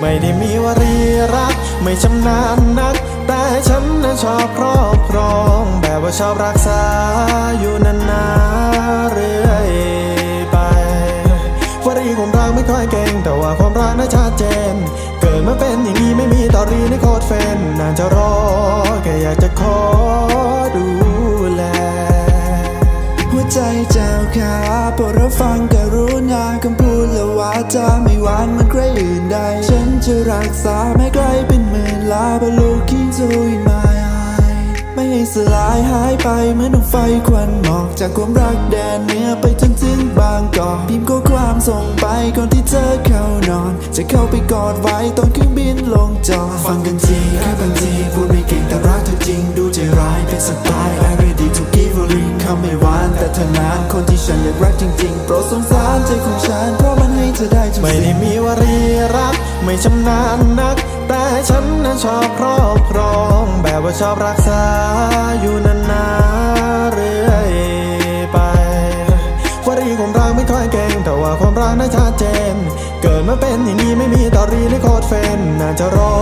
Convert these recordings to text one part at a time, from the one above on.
ไม่ได้มีวรีรัก ไม่ชำนาญนัก แต่ฉันนั้นชอบครอบครอง แบบว่าชอบรักษาอยู่นานๆเรื่อยไปวรีของเราไม่ค่อยเก่ง แต่ว่าความรักน่าชัดเจน เกิดมาเป็นอย่างนี้ไม่มีตอรีในโคตรเฟนนานจะรอแค่อยากจะขอดูแล หัวใจเจ้าขาโปรดรับฟังกรุณาคำพูดและวาจา จะรักษาแม้ไกลเป็นหมื่นลาบลูกคิงซูอินมาไม่ให้สลายหายไปเหมือนดวงไฟควันหมอกจากความรักแดนเหนือไปจนถึงบางกอกพิมพ์ข้อความส่งไปก่อนที่เธอเข้านอน จะเข้าไปกอดไว้ตอนเครื่องบินลงจอดฟังกันทีแค่บางทีพูดไม่เก่งแต่รักเธอจริง ดูใจร้ายเป็นสไตล์ I ready to give a ring คำไม่หวานแต่เธอนานคนที่ฉันอยากรักจริงๆโปรดสงสารใจของฉันเพราะมัน เธอได้ไม่ได้มีวรีรัก ไม่ชำนาญนัก แต่ฉันนั้นชอบครอบครอง แบบว่าชอบรักษาอยู่นานๆเรื่อยไปวรีความรักไม่ค่อยเก่ง แต่ว่าความรักน่าชัดเจน เกิดมาเป็นอย่างนี้ไม่มีตอรีในโคตรเฟนน่าจะรอ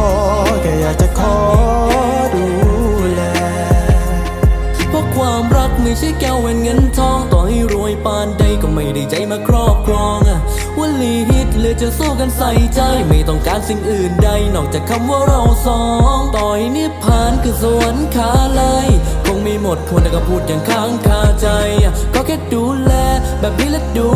ไม่ใช่แก้วแหวนเงินทองต่อให้รวยปานใดก็ไม่ได้ใจมาครอบครองอะวลีฮิตเลยจะสู้กันใส่ใจ ไม่ต้องการสิ่งอื่นใด นอกจากคำว่าเราสองต่อยนิพพานคือสวรรค์ขาเลยคงไม่หมดควรแต่ก็พูดอย่างค้างคาใจ ก็แค่ดูแลแบบนี้และดู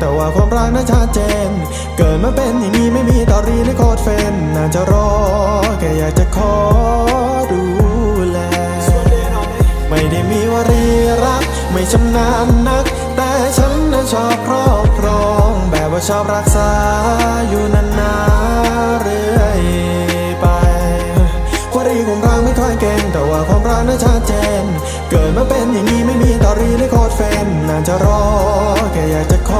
แต่ว่าความรักน่าชัดเจน เกิดมาเป็นอย่างนี้ไม่มีตอรีในโคตรเฟนน่าจะรอแค่อยากจะขอดูแล ไม่ได้มีวรีรัก ไม่ชำนาญนัก แต่ฉันนั้นชอบครอบครอง แบบว่าชอบรักษาอยู่นานๆเรื่อยไปวรีของเราไม่ค่อยเก่งแต่ว่าความรักน่าชัดเจน เกิดมาเป็นอย่างนี้ไม่มีตอรีในโคตรเฟนน่าจะรอแค่อยากจะขอ